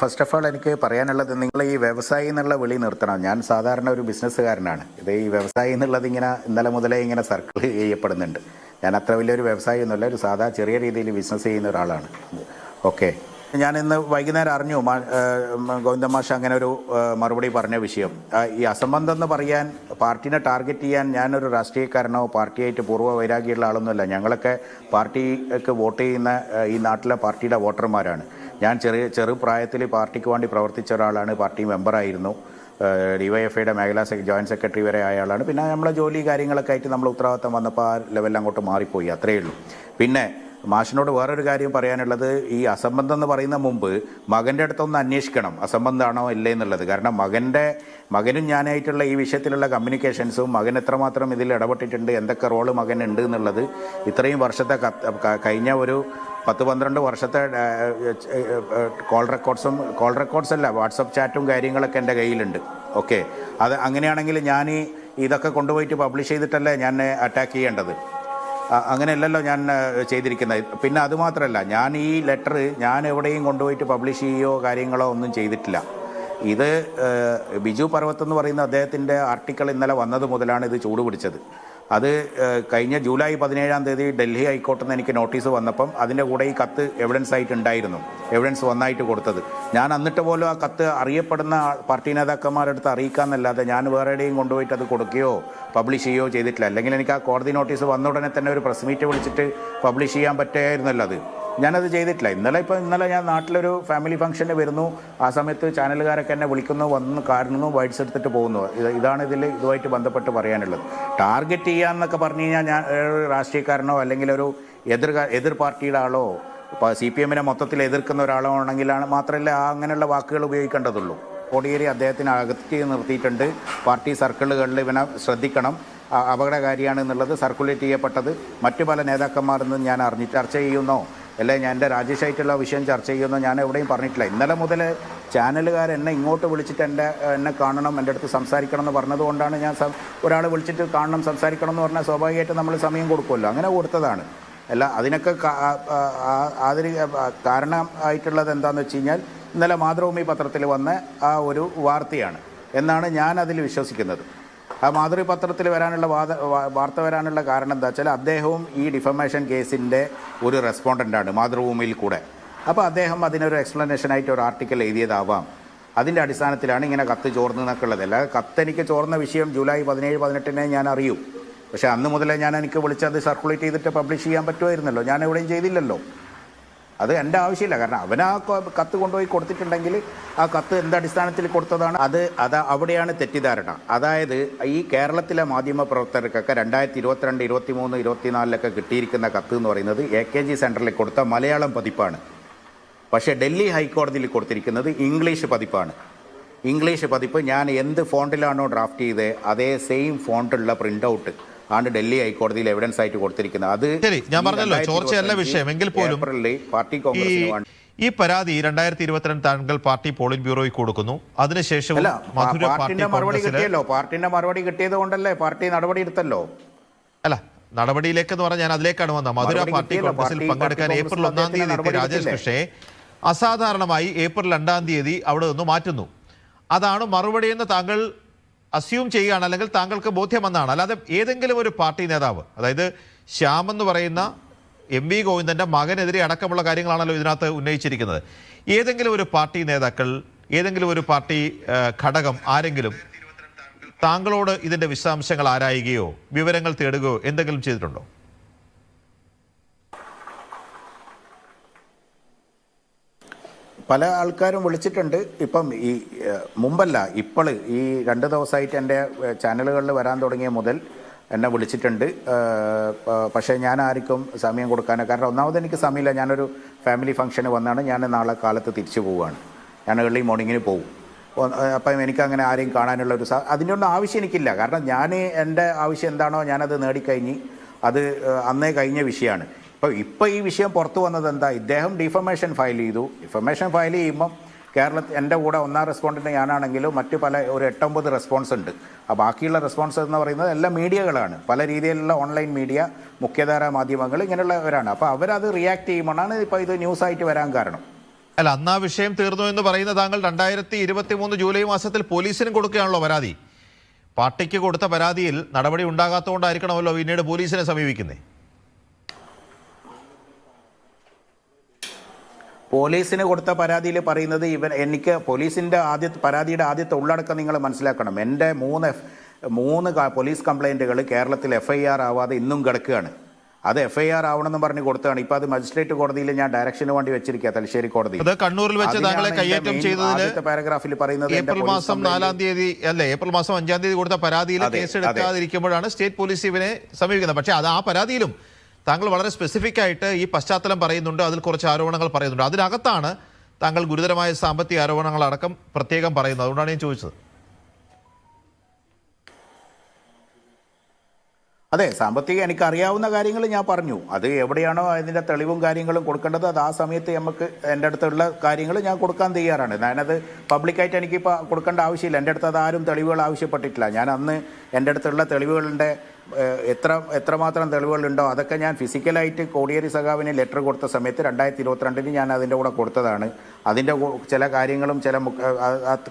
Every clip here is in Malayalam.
ഫസ്റ്റ് ഓഫ് ഓൾ എനിക്ക് പറയാനുള്ളത് നിങ്ങൾ ഈ വ്യവസായി എന്നുള്ള വിളി നിർത്തണം. ഞാൻ സാധാരണ ഒരു ബിസിനസ്സുകാരനാണ്. ഇത് ഈ വ്യവസായി എന്നുള്ളത് ഇങ്ങനെ ഇന്നലെ മുതലേ ഇങ്ങനെ സർക്കിൾ ചെയ്യപ്പെടുന്നുണ്ട്. ഞാൻ അത്ര വലിയൊരു വ്യവസായി ഒന്നുമല്ല ഒരു സാധാ ചെറിയ രീതിയിൽ ബിസിനസ് ചെയ്യുന്ന ഒരാളാണ്. ഓക്കെ ഞാൻ ഇന്ന് വൈകുന്നേരം അറിഞ്ഞു ഗോവിന്ദ മാഷ് അങ്ങനെ ഒരു മറുപടി പറഞ്ഞ വിഷയം. ഈ അസംബന്ധം എന്ന് പറയാൻ പാർട്ടിനെ ടാർഗറ്റ് ചെയ്യാൻ ഞാനൊരു രാഷ്ട്രീയക്കാരനോ പാർട്ടിയായിട്ട് പൂർവ വൈരാഗ്യമുള്ള ആളൊന്നുമല്ല. ഞങ്ങളൊക്കെ പാർട്ടിക്ക് വോട്ട് ചെയ്യുന്ന ഈ നാട്ടിലെ പാർട്ടിയുടെ വോട്ടർമാരാണ്. ഞാൻ ചെറിയ ചെറുപ്രായത്തിൽ പാർട്ടിക്ക് വേണ്ടി പ്രവർത്തിച്ച ഒരാളാണ്. പാർട്ടി മെമ്പറായിരുന്നു. ഡിവൈഎഫ്ഐയുടെ മേഖലാ സെക്ര ജോയിന്റ് സെക്രട്ടറി വരെ ആയ ആളാണ്. പിന്നെ നമ്മളെ ജോലി കാര്യങ്ങളൊക്കെ ആയിട്ട് നമ്മൾ ഉത്തരവാദിത്തം വന്നപ്പോൾ ആ ലെവലിൽ അങ്ങോട്ട് മാറിപ്പോയി. അത്രയേ ഉള്ളൂ. പിന്നെ മാഷിനോട് വേറൊരു കാര്യം പറയാനുള്ളത് ഈ അസംബന്ധം എന്ന് പറയുന്ന മുമ്പ് മകന്റെ അടുത്തൊന്ന് അന്വേഷിക്കണം. അസംബന്ധമാണോ ഇല്ലേ എന്നുള്ളത്. കാരണം മകന്റെ മകനും ഞാനായിട്ടുള്ള ഈ വിഷയത്തിലുള്ള കമ്മ്യൂണിക്കേഷൻസും മകൻ എത്രമാത്രം ഇതിൽ ഇടപെട്ടിട്ടുണ്ട് എന്തൊക്കെ റോൾ ഉണ്ട് എന്നുള്ളത് ഇത്രയും വർഷത്തെ കഴിഞ്ഞ ഒരു പത്ത് പന്ത്രണ്ട് വർഷത്തെ കോൾ റെക്കോർഡ്സും കോൾ റെക്കോർഡ്സ് അല്ല വാട്സപ്പ് ചാറ്റും കാര്യങ്ങളൊക്കെ എന്റെ കയ്യിലുണ്ട്. ഓക്കെ. അത് അങ്ങനെയാണെങ്കിൽ ഞാൻ ഇതൊക്കെ കൊണ്ടുപോയിട്ട് പബ്ലിഷ് ചെയ്തിട്ടല്ലേ ഞാൻ അറ്റാക്ക് ചെയ്യേണ്ടത്? അങ്ങനെയല്ലല്ലോ ഞാൻ ചെയ്തിരിക്കുന്നത്. പിന്നെ അതുമാത്രമല്ല ഞാൻ ഈ ലെറ്റർ ഞാൻ എവിടെയും കൊണ്ടുപോയിട്ട് പബ്ലിഷ് ചെയ്യുകയോ കാര്യങ്ങളോ ഒന്നും ചെയ്തിട്ടില്ല. ഇത് ബിജു പർവത്ത് എന്ന് പറയുന്ന അദ്ദേഹത്തിന്റെ ആർട്ടിക്കിൾ ഇന്നലെ വന്നത് മുതലാണ് ഇത് ചൂടുപിടിച്ചത് അത് കഴിഞ്ഞ ജൂലൈ പതിനേഴാം തീയതി ഡൽഹി ഹൈക്കോർട്ടിൽ നിന്ന് എനിക്ക് നോട്ടീസ് വന്നപ്പം അതിന്റെ കൂടെ ഈ കത്ത് എവിഡൻസ് ആയിട്ട് ഉണ്ടായിരുന്നു എവിഡൻസ് വന്നായിട്ട് കൊടുത്തത്. ഞാൻ എന്നിട്ട് പോലും ആ കത്ത് അറിയപ്പെടുന്ന പാർട്ടി നേതാക്കന്മാരുടെ അടുത്ത് അറിയിക്കാന്നല്ലാതെ ഞാൻ വേറെ എവിടെയും കൊണ്ടുപോയിട്ട് അത് കൊടുക്കുകയോ പബ്ലിഷ് ചെയ്യുകയോ ചെയ്തിട്ടില്ല. അല്ലെങ്കിൽ എനിക്ക് ആ കോടതി നോട്ടീസ് വന്ന ഉടനെ തന്നെ ഒരു പ്രസ് മീറ്റ് വിളിച്ചിട്ട് പബ്ലിഷ് ചെയ്യാൻ പറ്റുമായിരുന്നല്ലോ അത്. ഞാനത് ചെയ്തിട്ടില്ല. ഇന്നലെ ഇപ്പോൾ ഇന്നലെ ഞാൻ നാട്ടിലൊരു ഫാമിലി ഫംഗ്ഷന് വരുന്നു. ആ സമയത്ത് ചാനലുകാരൊക്കെ എന്നെ വിളിക്കുന്നു വന്ന് കാണുന്നു വൈറ്റ്സ് എടുത്തിട്ട് പോകുന്നു. ഇത് ഇതാണ് ഇതിൽ ഇതുമായിട്ട് ബന്ധപ്പെട്ട് പറയാനുള്ളത്. ടാർഗറ്റ് ചെയ്യുക എന്നൊക്കെ പറഞ്ഞു കഴിഞ്ഞാൽ ഞാൻ ഒരു രാഷ്ട്രീയക്കാരനോ അല്ലെങ്കിൽ ഒരു എതിർ എതിർ പാർട്ടിയുടെ ആളോ ഇപ്പോൾ സി പി എമ്മിനെ മൊത്തത്തിൽ എതിർക്കുന്ന ഒരാളോ ആണെങ്കിലാണ് മാത്രമല്ല അങ്ങനെയുള്ള വാക്കുകൾ ഉപയോഗിക്കേണ്ടതുള്ളൂ. കോടിയേരി അദ്ദേഹത്തിന് അകറ്റി നിർത്തിയിട്ടുണ്ട്. പാർട്ടി സർക്കിളുകളിൽ ഇവനെ ശ്രദ്ധിക്കണം. അപകടകാരിയാണെന്നുള്ളത് സർക്കുലേറ്റ് ചെയ്യപ്പെട്ടത്. മറ്റു പല നേതാക്കന്മാരെന്ന് ഞാൻ അറിഞ്ഞ് ചർച്ച ചെയ്യുന്നോ. അല്ലെ ഞാൻ എന്റെ രാജേഷായിട്ടുള്ള വിഷയം ചർച്ച ചെയ്യുമെന്ന് ഞാൻ എവിടെയും പറഞ്ഞിട്ടില്ല. ഇന്നലെ മുതൽ ചാനലുകാർ എന്നെ ഇങ്ങോട്ട് വിളിച്ചിട്ട് എന്റെ എന്നെ കാണണം എന്റെ അടുത്ത് സംസാരിക്കണം എന്ന് പറഞ്ഞതുകൊണ്ടാണ് ഞാൻ ഒരാൾ വിളിച്ചിട്ട് കാണണം സംസാരിക്കണം എന്ന് പറഞ്ഞാൽ സ്വാഭാവികമായിട്ട് നമ്മൾ സമയം കൊടുക്കുമല്ലോ. അങ്ങനെ കൊടുത്തതാണ്. അല്ല അതിനൊക്കെ അതിന് കാരണം ആയിട്ടുള്ളത് എന്താണെന്ന് വെച്ച് കഴിഞ്ഞാൽ ഇന്നലെ മാതൃഭൂമി പത്രത്തിൽ വന്ന ആ ഒരു വാർത്തയാണ്. എന്നാണ് ഞാൻ അതിൽ വിശ്വസിക്കുന്നത്. ആ മാതൃപത്രത്തിൽ വരാനുള്ള വാദ വാർത്ത വരാനുള്ള കാരണം എന്താ വെച്ചാൽ അദ്ദേഹവും ഈ ഡിഫമേഷൻ കേസിന്റെ ഒരു റെസ്പോണ്ടന്റാണ് മാതൃഭൂമിയിൽ കൂടെ. അപ്പോൾ അദ്ദേഹം അതിനൊരു എക്സ്പ്ലനേഷനായിട്ട് ഒരു ആർട്ടിക്കൽ എഴുതിയതാവാം. അതിന്റെ അടിസ്ഥാനത്തിലാണ് ഇങ്ങനെ കത്ത് ചോർന്നു എന്നൊക്കെ ഉള്ളത്. അല്ലാതെ കത്ത് എനിക്ക് ചോർന്ന വിഷയം ജൂലൈ പതിനേഴ് പതിനെട്ടിനെ ഞാൻ അറിയൂ. പക്ഷേ അന്ന് മുതലേ ഞാൻ എനിക്ക് വിളിച്ചത് സർക്കുലേറ്റ് ചെയ്തിട്ട് പബ്ലിഷ് ചെയ്യാൻ പറ്റുമായിരുന്നല്ലോ. ഞാൻ എവിടെയും ചെയ്തില്ലല്ലോ. അത് എന്റെ ആവശ്യമില്ല. കാരണം അവൻ ആ കത്ത് കൊണ്ടുപോയി കൊടുത്തിട്ടുണ്ടെങ്കിൽ ആ കത്ത് എന്ത് അടിസ്ഥാനത്തിൽ കൊടുത്തതാണ്? അത് അത് അവിടെയാണ് തെറ്റിദ്ധാരണ. അതായത് ഈ കേരളത്തിലെ മാധ്യമ പ്രവർത്തകർക്കൊക്കെ രണ്ടായിരത്തി ഇരുപത്തിരണ്ട് ഇരുപത്തി മൂന്ന് ഇരുപത്തിനാലിലൊക്കെ കിട്ടിയിരിക്കുന്ന കത്ത് എന്ന് പറയുന്നത് എ കെ ജി സെന്ററിൽ കൊടുത്ത മലയാളം പതിപ്പാണ്. പക്ഷേ ഡൽഹി ഹൈക്കോടതിയിൽ കൊടുത്തിരിക്കുന്നത് ഇംഗ്ലീഷ് പതിപ്പാണ്. ഇംഗ്ലീഷ് പതിപ്പ് ഞാൻ എന്ത് ഫോണ്ടിലാണോ ഡ്രാഫ്റ്റ് ചെയ്തത് അതേ സെയിം ഫോണ്ടുള്ള പ്രിന്റ് ഔട്ട് ആണ് ഡൽഹി ഹൈക്കോടതിയിൽ എവിഡൻസ് ആയിട്ട് കൊടുത്തിരിക്കുന്നത്. അത് ശരി ഞാൻ പറഞ്ഞല്ലോ ചോർച്ചയല്ല വിഷയം എങ്കിൽ പോലും പാർട്ടി കോൺഗ്രസ് ഈ പരാതി രണ്ടായിരത്തി ഇരുപത്തിരണ്ട് താങ്കൾ പാർട്ടി പോളിംഗ് ബ്യൂറോയിൽ കൊടുക്കുന്നു. അതിനുശേഷം പാർട്ടിന്റെ മറുപടി കിട്ടിയല്ലോ. പാർട്ടിന്റെ മറുപടി കിട്ടിയത് കൊണ്ടല്ലേ പാർട്ടി നടപടി എടുത്തല്ലോ അല്ല നടപടിയിലേക്ക് എന്ന് പറഞ്ഞാൽ ഞാൻ അതിലേക്കാണ് വന്നത്. മധുര പാർട്ടി. കോൺഗ്രസിൽ പങ്കെടുക്കാൻ ഏപ്രിൽ ഒന്നാം തീയതി രാജേഷ്? കൃഷ്ണയെ അസാധാരണമായി ഏപ്രിൽ രണ്ടാം തീയതി അവിടെ നിന്ന് മാറ്റുന്നു. അതാണ് മറുപടി എന്ന് താങ്കൾ അസ്യൂം ചെയ്യുകയാണ് അല്ലെങ്കിൽ താങ്കൾക്ക് ബോധ്യം ബോധ്യമെന്നാണ്. അല്ലാതെ ഏതെങ്കിലും ഒരു പാർട്ടി നേതാവ് അതായത് ശ്യാം എന്ന് പറയുന്ന എം വി ഗോവിന്ദന്റെ മകനെതിരെ അടക്കമുള്ള കാര്യങ്ങളാണല്ലോ ഇതിനകത്ത് ഉന്നയിച്ചിരിക്കുന്നത്. ഏതെങ്കിലും ഒരു പാർട്ടി നേതാക്കൾ ഏതെങ്കിലും ഒരു പാർട്ടി ഘടകം ആരെങ്കിലും താങ്കളോട് ഇതിന്റെ വിശദാംശങ്ങൾ ആരായുകയോ വിവരങ്ങൾ തേടുകയോ എന്തെങ്കിലും ചെയ്തിട്ടുണ്ടോ? പല ആൾക്കാരും വിളിച്ചിട്ടുണ്ട്. ഇപ്പം ഈ മുമ്പല്ല ഇപ്പോൾ ഈ രണ്ട് ദിവസമായിട്ട് എന്റെ ചാനലുകളിൽ വരാൻ തുടങ്ങിയ മുതൽ എന്നെ വിളിച്ചിട്ടുണ്ട്. പക്ഷേ ഞാൻ ആർക്കും സമയം കൊടുക്കാനോ കാരണം ഒന്നാമത് എനിക്ക് സമയമില്ല. ഞാനൊരു ഫാമിലി ഫംഗ്ഷന് വന്നാണ്. ഞാൻ നാളെ കാലത്ത് തിരിച്ചു പോവുകയാണ്. ഞാൻ ഏർലി മോർണിംഗിന് പോകും അപ്പം എനിക്കങ്ങനെ ആരെയും കാണാനുള്ള ഒരു സാ അതിന്റെ ഒന്നും ആവശ്യം എനിക്കില്ല. കാരണം ഞാൻ എന്റെ ആവശ്യം എന്താണോ ഞാനത് നേടിക്കഴിഞ്ഞ് അത് അന്നേ കഴിഞ്ഞ വിഷയമാണ്. ഇപ്പോൾ ഇപ്പോൾ ഈ വിഷയം പുറത്തു വന്നത് എന്താ? ഇദ്ദേഹം ഡിഫമേഷൻ ഫയൽ ചെയ്തു. ഡിഫമേഷൻ ഫയൽ ചെയ്യുമ്പം കേരളത്തിൽ എന്റെ കൂടെ ഒന്നാം റെസ്പോണ്ടിന് ഞാനാണെങ്കിലും മറ്റ് പല ഒരു എട്ടൊമ്പത് റെസ്പോൺസ് ഉണ്ട്. ആ ബാക്കിയുള്ള റെസ്പോൺസ് എന്ന് പറയുന്നത് എല്ലാ മീഡിയകളാണ്. പല രീതിയിലുള്ള ഓൺലൈൻ മീഡിയ മുഖ്യധാരാ മാധ്യമങ്ങൾ ഇങ്ങനെയുള്ളവരാണ്. അപ്പോൾ അവരത് റിയാക്ട് ചെയ്യുമ്പോഴാണ് ഇപ്പോൾ ഇത് ന്യൂസായിട്ട് വരാൻ കാരണം. അല്ല അന്ന് ആ വിഷയം തീർന്നു എന്ന് പറയുന്ന താങ്കൾ രണ്ടായിരത്തി ഇരുപത്തി മൂന്ന് ജൂലൈ മാസത്തിൽ പോലീസിനും കൊടുക്കുകയാണല്ലോ പരാതി. പാർട്ടിക്ക് കൊടുത്ത പരാതിയിൽ നടപടി ഉണ്ടാകാത്തതുകൊണ്ടായിരിക്കണമല്ലോ പിന്നീട് പോലീസിനെ സമീപിക്കുന്നത് പോലീസിന് കൊടുത്ത പരാതിയിൽ പറയുന്നത് ഇവൻ എനിക്ക് പോലീസിന്റെ ആദ്യ പരാതിയുടെ ആദ്യത്തെ ഉള്ളടക്കം നിങ്ങൾ മനസ്സിലാക്കണം. എന്റെ മൂന്ന് എഫ് മൂന്ന് പോലീസ് കംപ്ലൈന്റുകൾ കേരളത്തിൽ എഫ് ഐ ആർ ആവാതെ ഇന്നും കിടക്കുകയാണ്. അത് എഫ് ഐ ആർ ആവണമെന്ന് പറഞ്ഞ് കൊടുത്തതാണ്. ഇപ്പോൾ അത് മജിസ്ട്രേറ്റ് കോടതിയിൽ ഞാൻ ഡയറക്ഷന് വേണ്ടി വെച്ചിരിക്കുക തലശ്ശേരി കോടതി കണ്ണൂരിൽ വെച്ച് താങ്കളെ കൈയേറ്റം ചെയ്തതിൽ പാരഗ്രാഫിൽ പറയുന്നത് ഏപ്രിൽ മാസം നാലാം തീയതി അല്ലേ ഏപ്രിൽ മാസം അഞ്ചാം തീയതി കൊടുത്ത പരാതിയിൽ കേസ് എടുക്കാതിരിക്കുമ്പോഴാണ് സ്റ്റേറ്റ് പോലീസ് ഇവനെ സമീപിക്കുന്നത്. പക്ഷേ അത് ആ പരാതിയിലും താങ്കൾ വളരെ സ്പെസിഫിക് ആയിട്ട് ഈ പശ്ചാത്തലം പറയുന്നുണ്ട് അതിൽ കുറച്ച് ആരോപണങ്ങൾ പറയുന്നുണ്ട്. അതിനകത്താണ് താങ്കൾ ഗുരുതരമായ സാമ്പത്തിക ആരോപണങ്ങൾ അടക്കം പ്രത്യേകം പറയുന്നത്. അതുകൊണ്ടാണ് ഞാൻ ചോദിച്ചത്. അതെ സാമ്പത്തിക എനിക്ക് അറിയാവുന്ന കാര്യങ്ങൾ ഞാൻ പറഞ്ഞു. അത് എവിടെയാണോ അതിന്റെ തെളിവും കാര്യങ്ങളും കൊടുക്കേണ്ടത് അത് ആ സമയത്ത് നമുക്ക് എന്റെ അടുത്തുള്ള കാര്യങ്ങൾ ഞാൻ കൊടുക്കാൻ തയ്യാറാണ്. ഞാനത് പബ്ലിക്കായിട്ട് എനിക്കിപ്പോൾ കൊടുക്കേണ്ട ആവശ്യമില്ല. എന്റെ അടുത്ത് അത് ആരും തെളിവുകൾ ആവശ്യപ്പെട്ടിട്ടില്ല. ഞാൻ അന്ന് എന്റെ അടുത്തുള്ള തെളിവുകളുടെ എത്ര എത്രമാത്രം തെളിവുകളുണ്ടോ അതൊക്കെ ഞാൻ ഫിസിക്കലായിട്ട് കോടിയേരി സഖാവിന് ലെറ്റർ കൊടുത്ത സമയത്ത് രണ്ടായിരത്തി ഇരുപത്തിരണ്ടിന് ഞാൻ അതിന്റെ കൂടെ കൊടുത്തതാണ്. അതിന്റെ ചില കാര്യങ്ങളും ചില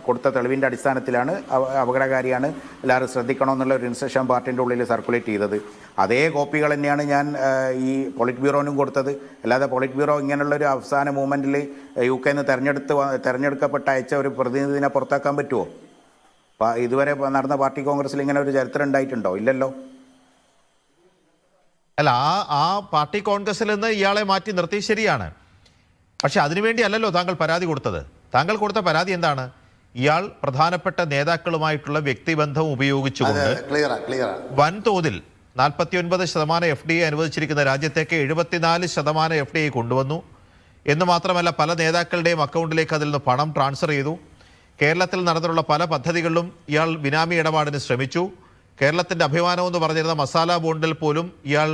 കൊടുത്ത തെളിവിന്റെ അടിസ്ഥാനത്തിലാണ് അപകടകാരിയാണ് എല്ലാവരും ശ്രദ്ധിക്കണമെന്നുള്ള ഒരു ഇൻസ്ട്രക്ഷൻ പാർട്ടിന്റെ ഉള്ളിൽ സർക്കുലേറ്റ് ചെയ്തത്. അതേ കോപ്പികൾ തന്നെയാണ് ഞാൻ ഈ പൊളിറ്റ് ബ്യൂറോനും കൊടുത്തത്. അല്ലാതെ പൊളിറ്റ് ബ്യൂറോ ഇങ്ങനെയുള്ള ഒരു അവസാന മൂമെന്റിൽ യു കെ നിന്ന് തെരഞ്ഞെടുത്ത് തെരഞ്ഞെടുക്കപ്പെട്ട അയച്ച ഒരു പ്രതിനിധിനെ പുറത്താക്കാൻ പറ്റുമോ ഇതുവരെ നടന്ന പാർട്ടി കോൺഗ്രസ്സിൽ ഇങ്ങനെ ഒരു ചരിത്രം ഉണ്ടായിട്ടുണ്ടോ? ഇല്ലല്ലോ. അല്ല ആ ആ പാർട്ടി കോൺഗ്രസിൽ നിന്ന് ഇയാളെ മാറ്റി നിർത്തി ശരിയാണ്. പക്ഷെ അതിനുവേണ്ടി അല്ലല്ലോ താങ്കൾ പരാതി കൊടുത്തത്. താങ്കൾ കൊടുത്ത പരാതി എന്താണ്? ഇയാൾ പ്രധാനപ്പെട്ട നേതാക്കളുമായിട്ടുള്ള വ്യക്തിബന്ധം ഉപയോഗിച്ചുകൊണ്ട് വൻതോതിൽ നാൽപ്പത്തിയൊൻപത് ശതമാനം എഫ് ഡി ഐ അനുവദിച്ചിരിക്കുന്ന രാജ്യത്തേക്ക് എഴുപത്തിനാല് ശതമാനം എഫ് ഡി ഐ കൊണ്ടുവന്നു. എന്ന് മാത്രമല്ല പല നേതാക്കളുടെയും അക്കൗണ്ടിലേക്ക് അതിൽ നിന്ന് പണം ട്രാൻസ്ഫർ ചെയ്തു. കേരളത്തിൽ നടന്നിട്ടുള്ള പല പദ്ധതികളിലും ഇയാൾ ബിനാമി ഇടപാടിന് ശ്രമിച്ചു. കേരളത്തിന്റെ അഭിമാനം എന്ന് പറഞ്ഞിരുന്ന മസാല ബോണ്ടിൽ പോലും ഇയാൾ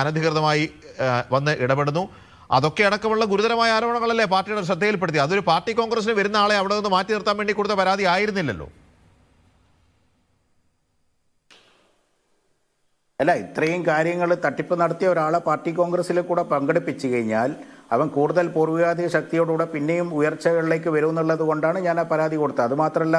അനധികൃതമായി വന്ന് ഇടപെടുന്നു. അതൊക്കെ അടക്കമുള്ള ഗുരുതരമായ ആരോപണങ്ങളല്ലേ പാർട്ടിയുടെ ശ്രദ്ധയിൽപ്പെടുത്തി അതൊരു പാർട്ടി കോൺഗ്രസിന് വരുന്ന ആളെ അവിടെ നിന്ന് മാറ്റി നിർത്താൻ വേണ്ടി കൊടുത്ത പരാതി ആയിരുന്നില്ലല്ലോ. അല്ല ഇത്രയും കാര്യങ്ങൾ തട്ടിപ്പ് നടത്തിയ ഒരാളെ പാർട്ടി കോൺഗ്രസ്സിൽ കൂടെ പങ്കെടുപ്പിച്ചു കഴിഞ്ഞാൽ അവൻ കൂടുതൽ പൂർവികാധിക ശക്തിയോടുകൂടെ പിന്നെയും ഉയർച്ചകളിലേക്ക് വരും എന്നുള്ളത് കൊണ്ടാണ് ഞാൻ ആ പരാതി കൊടുത്തത്. അതുമാത്രമല്ല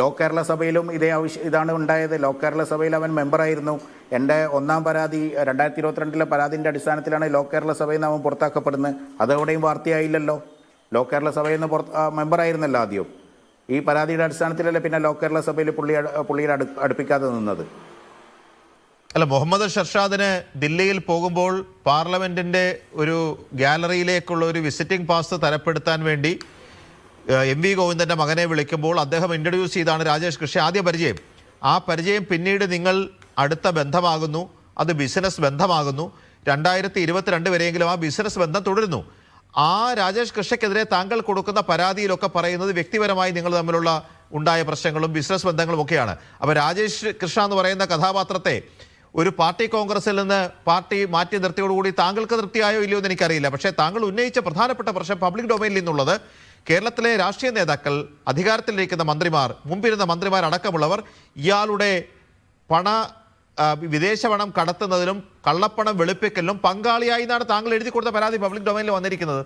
ലോ കേരള സഭയിലും ഇതേ ആവശ്യം ഇതാണ് ഉണ്ടായത്. ലോ കേരള സഭയിൽ അവൻ മെമ്പറായിരുന്നു. എന്റെ ഒന്നാം പരാതി രണ്ടായിരത്തി ഇരുപത്തിരണ്ടിലെ പരാതിന്റെ അടിസ്ഥാനത്തിലാണ് ലോ കേരള സഭയിൽ നിന്ന് അവൻ പുറത്താക്കപ്പെടുന്നത്. അതെവിടെയും വാർത്തയായില്ലല്ലോ. ലോ കേരള സഭയിൽ നിന്ന് പുറത്ത് മെമ്പറായിരുന്നല്ലോ ആദ്യം. ഈ പരാതിയുടെ അടിസ്ഥാനത്തിലല്ലേ പിന്നെ ലോ കേരള സഭയിൽ പുള്ളി പുള്ളിയെ അടു അടുപ്പിക്കാതെ നിന്നത്. അല്ല മുഹമ്മദ് ഷർഷാദിന് ദില്ലിയിൽ പോകുമ്പോൾ പാർലമെന്റിന്റെ ഒരു ഗാലറിയിലേക്കുള്ള ഒരു വിസിറ്റിംഗ് പാസ് തരപ്പെടുത്താൻ വേണ്ടി എം വി ഗോവിന്ദന്റെ മകനെ വിളിക്കുമ്പോൾ അദ്ദേഹം ഇൻട്രൊഡ്യൂസ് ചെയ്താണ് രാജേഷ് കൃഷി ആദ്യ പരിചയം. ആ പരിചയം പിന്നീട് നിങ്ങൾ അടുത്ത ബന്ധമാകുന്നു അത് ബിസിനസ് ബന്ധമാകുന്നു. രണ്ടായിരത്തി ഇരുപത്തിരണ്ട് വരെയെങ്കിലും ആ ബിസിനസ് ബന്ധം തുടരുന്നു. ആ രാജേഷ് കൃഷിക്കെതിരെ താങ്കൾ കൊടുക്കുന്ന പരാതിയിലൊക്കെ പറയുന്നത് വ്യക്തിപരമായി നിങ്ങൾ തമ്മിലുള്ള ഉണ്ടായ പ്രശ്നങ്ങളും ബിസിനസ് ബന്ധങ്ങളും ഒക്കെയാണ്. അപ്പോൾ രാജേഷ് കൃഷ്ണ എന്ന് പറയുന്ന കഥാപാത്രത്തെ ഒരു പാർട്ടി കോൺഗ്രസിൽ നിന്ന് പാർട്ടി മാറ്റി നിർത്തിയോടുകൂടി താങ്കൾക്ക് തൃപ്തിയായോ ഇല്ലയോ എന്ന് എനിക്കറിയില്ല. പക്ഷേ താങ്കൾ ഉന്നയിച്ച പ്രധാനപ്പെട്ട പ്രശ്നം പബ്ലിക് ഡൊമൈനിൽ നിന്നുള്ളത് കേരളത്തിലെ രാഷ്ട്രീയ നേതാക്കൾ അധികാരത്തിലിരിക്കുന്ന മന്ത്രിമാർ മുമ്പിരുന്ന മന്ത്രിമാർ അടക്കമുള്ളവർ ഇയാളുടെ പണ വിദേശ പണം കടത്തുന്നതിലും കള്ളപ്പണം വെളുപ്പിക്കലിനും പങ്കാളിയായി എന്നാണ് താങ്കൾ എഴുതി കൊടുത്ത പരാതി പബ്ലിക് ഡൊമൈനിൽ വന്നിരിക്കുന്നത്.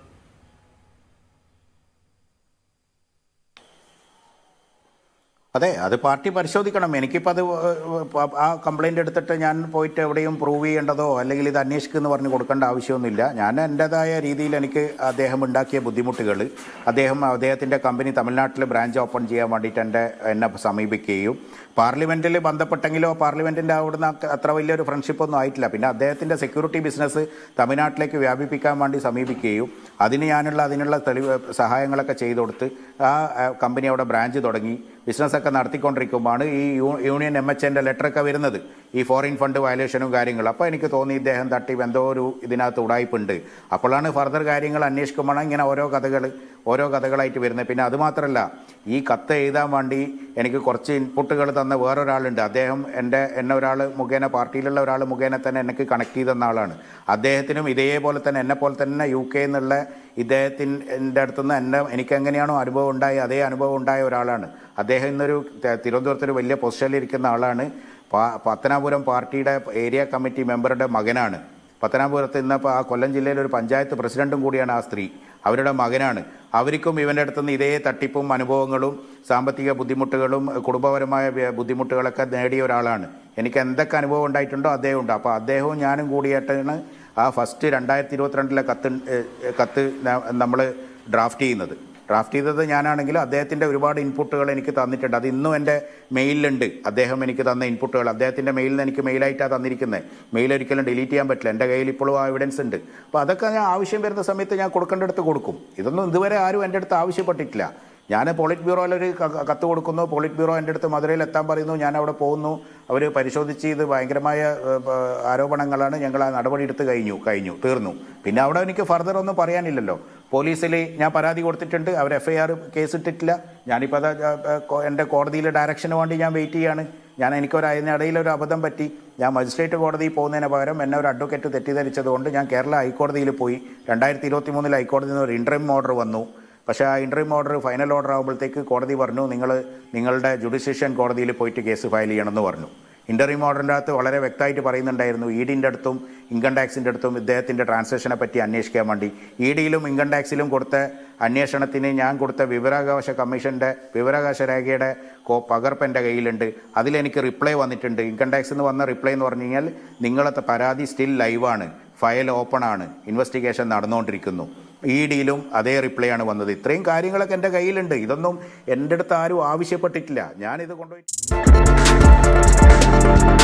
അതെ അത് പാർട്ടി പരിശോധിക്കണം. എനിക്കിപ്പോൾ അത് ആ കംപ്ലൈന്റ് എടുത്തിട്ട് ഞാൻ പോയിട്ട് എവിടെയും പ്രൂവ് ചെയ്യേണ്ടതോ അല്ലെങ്കിൽ ഇത് അന്വേഷിക്കുമെന്ന് പറഞ്ഞ് കൊടുക്കേണ്ട ആവശ്യമൊന്നുമില്ല. ഞാൻ എന്റെതായ രീതിയിൽ എനിക്ക് അദ്ദേഹം ഉണ്ടാക്കിയ ബുദ്ധിമുട്ടുകൾ അദ്ദേഹം അദ്ദേഹത്തിന്റെ കമ്പനി തമിഴ്നാട്ടിൽ ബ്രാഞ്ച് ഓപ്പൺ ചെയ്യാൻ വേണ്ടിയിട്ട് എന്റെ എന്നെ സമീപിക്കുകയും പാർലമെന്റിൽ ബന്ധപ്പെട്ടെങ്കിലോ പാർലമെന്റിന്റെ അവിടുന്ന് അത്ര- വലിയൊരു ഫ്രണ്ട്ഷിപ്പ് ഒന്നും ആയിട്ടില്ല. പിന്നെ അദ്ദേഹത്തിന്റെ സെക്യൂരിറ്റി ബിസിനസ് തമിഴ്നാട്ടിലേക്ക് വ്യാപിപ്പിക്കാൻ വേണ്ടി സമീപിക്കുകയും അതിന് ഞാനുള്ള അതിനുള്ള തെളിവ് സഹായങ്ങളൊക്കെ ചെയ്തു കൊടുത്ത് ആ, കമ്പനി അവിടെ ബ്രാഞ്ച് തുടങ്ങി. ബിസിനസ്സൊക്കെ നടത്തിക്കൊണ്ടിരിക്കുമ്പോഴാണ് ഈ യൂണിയൻ എം എച്ച് എന്റെ ലെറ്ററൊക്കെ വരുന്നത്. ഈ ഫോറിൻ ഫണ്ട് വയലേഷനും കാര്യങ്ങളും. അപ്പോൾ എനിക്ക് തോന്നി ഇദ്ദേഹം തട്ടി എന്തോ ഒരു ഇതിനകത്ത് ഉടായ്പുണ്ട്. അപ്പോഴാണ് ഫർദർ കാര്യങ്ങൾ അന്വേഷിക്കുമ്പോഴാണ് ഇങ്ങനെ ഓരോ കഥകൾ ഓരോ കഥകളായിട്ട് വരുന്നത്. പിന്നെ അതുമാത്രമല്ല ഈ കത്ത് എഴുതാൻ വേണ്ടി എനിക്ക് കുറച്ച് ഇൻപുട്ടുകൾ തന്ന വേറൊരാളുണ്ട്. അദ്ദേഹം എന്റെ എന്നെ ഒരാൾ മുഖേന പാർട്ടിയിലുള്ള ഒരാൾ മുഖേന തന്നെ എനിക്ക് കണക്ട് ചെയ്തെന്ന ആളാണ്. അദ്ദേഹത്തിനും ഇതേപോലെ തന്നെ എന്നെ പോലെ തന്നെ യു കെ എന്നുള്ള ഇദ്ദേഹത്തിന്റെ അടുത്തുനിന്ന് എന്നെ എനിക്ക് എങ്ങനെയാണോ അനുഭവം ഉണ്ടായി അതേ അനുഭവം ഉണ്ടായ ഒരാളാണ്. അദ്ദേഹം ഇന്നൊരു തിരുവനന്തപുരത്തൊരു വലിയ പൊസിഷനിൽ ഇരിക്കുന്ന ആളാണ്. പത്തനാപുരം പാർട്ടിയുടെ ഏരിയ കമ്മിറ്റി മെമ്പറുടെ മകനാണ്. പത്തനാപുരത്ത് ഇന്നിപ്പോൾ ആ കൊല്ലം ജില്ലയിലെ ഒരു പഞ്ചായത്ത് പ്രസിഡന്റും കൂടിയാണ് ആ സ്ത്രീ. അവരുടെ മകനാണ്. അവർക്കും ഇവന്റെ അടുത്ത് നിന്ന് ഇതേ തട്ടിപ്പും അനുഭവങ്ങളും സാമ്പത്തിക ബുദ്ധിമുട്ടുകളും കുടുംബപരമായ ബുദ്ധിമുട്ടുകളൊക്കെ നേടിയ ഒരാളാണ്. എനിക്ക് എന്തൊക്കെ അനുഭവം ഉണ്ടായിട്ടുണ്ടോ അദ്ദേഹം ഉണ്ട് അപ്പോൾ അദ്ദേഹവും ഞാനും കൂടിയിട്ടാണ് ആ ഫസ്റ്റ് രണ്ടായിരത്തി ഇരുപത്തിരണ്ടിലെ കത്ത് കത്ത് നമ്മൾ ഡ്രാഫ്റ്റ് ചെയ്യുന്നത്. ഡ്രാഫ്റ്റ് ചെയ്തത് ഞാനാണെങ്കിൽ അദ്ദേഹത്തിന്റെ ഒരുപാട് ഇൻപുട്ടുകൾ എനിക്ക് തന്നിട്ടുണ്ട്. അത് ഇന്നും എന്റെ മെയിലിലുണ്ട്. അദ്ദേഹം എനിക്ക് തന്ന ഇൻപുട്ടുകൾ. അദ്ദേഹത്തിന്റെ മെയിലിൽ നിന്ന് എനിക്ക് മെയിലായിട്ടാണ് തന്നിരിക്കുന്നത് മെയിൽ ഒരിക്കലും ഡിലീറ്റ് ചെയ്യാൻ പറ്റില്ല. എന്റെ കയ്യിൽ ഇപ്പോഴും ആ എവിഡൻസ് ഉണ്ട്. അപ്പോൾ അതൊക്കെ ഞാൻ ആവശ്യം വരുന്ന സമയത്ത് ഞാൻ കൊടുക്കേണ്ടടുത്ത് കൊടുക്കും. ഇതൊന്നും ഇതുവരെ ആരും എന്റെ അടുത്ത് ആവശ്യപ്പെട്ടിട്ടില്ല. ഞാൻ പോളിറ്റ് ബ്യൂറോയിലൊരു കത്ത് കൊടുക്കുന്നു. പോളിറ്റ് ബ്യൂറോ എന്റെ അടുത്ത് മധുരയിൽ എത്താൻ പറയുന്നു. ഞാൻ അവിടെ പോകുന്നു. അവർ പരിശോധിച്ച് ഇത് ഭയങ്കരമായ ആരോപണങ്ങളാണ് ഞങ്ങൾ ആ നടപടി എടുത്ത് കഴിഞ്ഞു കഴിഞ്ഞു തീർന്നു. പിന്നെ അവിടെ എനിക്ക് ഫർദർ ഒന്നും പറയാനില്ലല്ലോ. പോലീസിൽ ഞാൻ പരാതി കൊടുത്തിട്ടുണ്ട്. അവർ എഫ് ഐ ആർ കേസ് ഇട്ടിട്ടില്ല ഞാനിപ്പോൾ അത് എന്റെ കോടതിയിലെ ഡയറക്ഷന് വേണ്ടി ഞാൻ വെയിറ്റ് ചെയ്യാണ്. ഞാൻ എനിക്കൊരു അതിനിടയിൽ ഒരു അബദ്ധം പറ്റി. ഞാൻ മജിസ്ട്രേറ്റ് കോടതിയിൽ പോകുന്നതിന് പകരം എന്നെ ഒരു അഡ്വക്കേറ്റ് തെറ്റിദ്ധരിച്ചതുകൊണ്ട് ഞാൻ കേരള ഹൈക്കോടതിയിൽ പോയി. രണ്ടായിരത്തി ഇരുപത്തി മൂന്നിൽ ഹൈക്കോടതിയിൽ നിന്ന് ഒരു ഇൻട്രീം ഓർഡർ വന്നു. പക്ഷേ ആ ഇൻട്രീം ഓർഡർ ഫൈനൽ ഓർഡർ ആകുമ്പോഴത്തേക്ക് കോടതി പറഞ്ഞു നിങ്ങൾ നിങ്ങളുടെ ജുഡീഷ്യൻ കോടതിയിൽ പോയിട്ട് കേസ് ഫയൽ ചെയ്യണമെന്ന് പറഞ്ഞു. ഇന്റർവ്യൂ മോഡലിന്റെ അകത്ത് വളരെ വ്യക്തമായിട്ട് പറയുന്നുണ്ടായിരുന്നു ഇ ഡിന്റെ അടുത്തും ഇൻകം ടാക്സിന്റെ അടുത്തും ഇദ്ദേഹത്തിന്റെ ട്രാൻസാക്ഷനെ പറ്റി അന്വേഷിക്കാൻ വേണ്ടി. ഇ ഡിയിലും ഇൻകം ടാക്സിലും കൊടുത്ത അന്വേഷണത്തിന് ഞാൻ കൊടുത്ത വിവരാവകാശ കമ്മീഷന്റെ വിവരാവകാശ രേഖയുടെ കോ പകർപ്പ് എന്റെ കയ്യിലുണ്ട്. അതിലെനിക്ക് റിപ്ലൈ വന്നിട്ടുണ്ട്. ഇൻകം ടാക്സിൽ നിന്ന് വന്ന റിപ്ലൈ എന്ന് പറഞ്ഞു കഴിഞ്ഞാൽ നിങ്ങളത്തെ പരാതി സ്റ്റിൽ ലൈവാണ് ഫയൽ ഓപ്പൺ ആണ്. ഇൻവെസ്റ്റിഗേഷൻ നടന്നുകൊണ്ടിരിക്കുന്നു. ഇ ഡിയിലും അതേ റിപ്ലൈ ആണ് വന്നത്. ഇത്രയും കാര്യങ്ങളൊക്കെ എന്റെ കയ്യിലുണ്ട്. ഇതൊന്നും എന്റെ അടുത്ത് ആരും ആവശ്യപ്പെട്ടിട്ടില്ല. ഞാനിത് കൊണ്ടുപോയി Thank you.